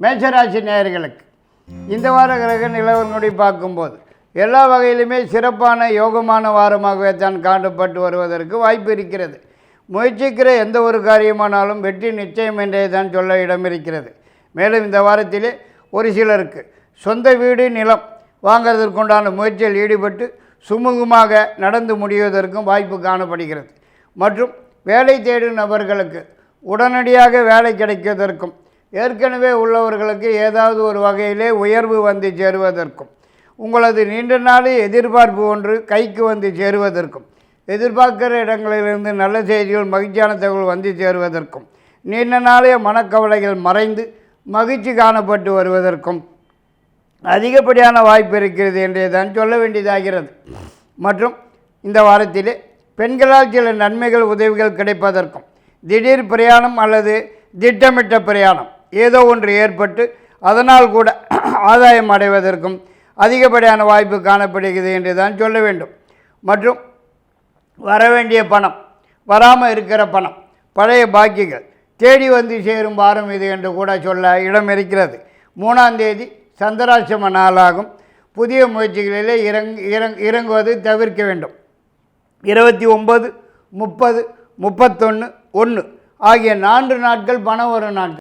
மேஷராசி நேயர்களுக்கு. இந்த வார கிரக நிலவரங்களை பார்க்கும்போது எல்லா வகையிலுமே சிறப்பான யோகமான வாரமாகவே தான் காணப்பட்டு வருவதற்கு வாய்ப்பு இருக்கிறது. முயற்சிக்கிற எந்த ஒரு காரியமானாலும் வெற்றி நிச்சயம் என்றே தான் சொல்ல இடம் இருக்கிறது மேலும் இந்த வாரத்திலே ஒரு சிலருக்கு சொந்த வீடு நிலம் வாங்கிறதற்குண்டான முயற்சியில் ஈடுபட்டு சுமூகமாக நடந்து முடிவதற்கும் வாய்ப்பு காணப்படுகிறது. மற்றும் வேலை தேடும் நபர்களுக்கு உடனடியாக வேலை கிடைக்கிறதற்கும் ஏற்கனவே உள்ளவர்களுக்கு ஏதாவது ஒரு வகையிலே உயர்வு வந்து சேருவதற்கும் உங்களது நீண்ட நாள் எதிர்பார்ப்பு ஒன்று கைக்கு வந்து சேருவதற்கும் எதிர்பார்க்கிற இடங்களிலிருந்து நல்ல செய்திகள் மகிழ்ச்சியான தகவல் வந்து சேருவதற்கும் நீண்ட நாளைய மனக்கவலைகள் மறைந்து மகிழ்ச்சி காணப்பட்டு வருவதற்கும் அதிகப்படியான வாய்ப்பு இருக்கிறது என்று தான் சொல்ல வேண்டியதாகிறது. மற்றும் இந்த வாரத்திலே பெண்களால் சில நன்மைகள் உதவிகள் கிடைப்பதற்கும் திடீர் பிரயாணம் அல்லது திட்டமிட்ட பிரயாணம் ஏதோ ஒன்று ஏற்பட்டு அதனால் கூட ஆதாயம் அடைவதற்கும் அதிகப்படியான வாய்ப்பு காணப்படுகிறது என்று தான் சொல்ல வேண்டும். மற்றும் வர வேண்டிய பணம் வராமல் இருக்கிற பணம் பழைய பாக்கிகள் தேடி வந்து சேரும் வாரம் இது என்று கூட சொல்ல இடம் இருக்கிறது. மூணாம் தேதி சந்திராசிரம நாளாகும். புதிய முயற்சிகளிலே இறங் இறங் இறங்குவது தவிர்க்க வேண்டும். இருபத்தி ஒம்பது முப்பது முப்பத்தொன்று ஒன்று ஆகிய நான்கு நாட்கள் பணம் வரும் நாட்கள்.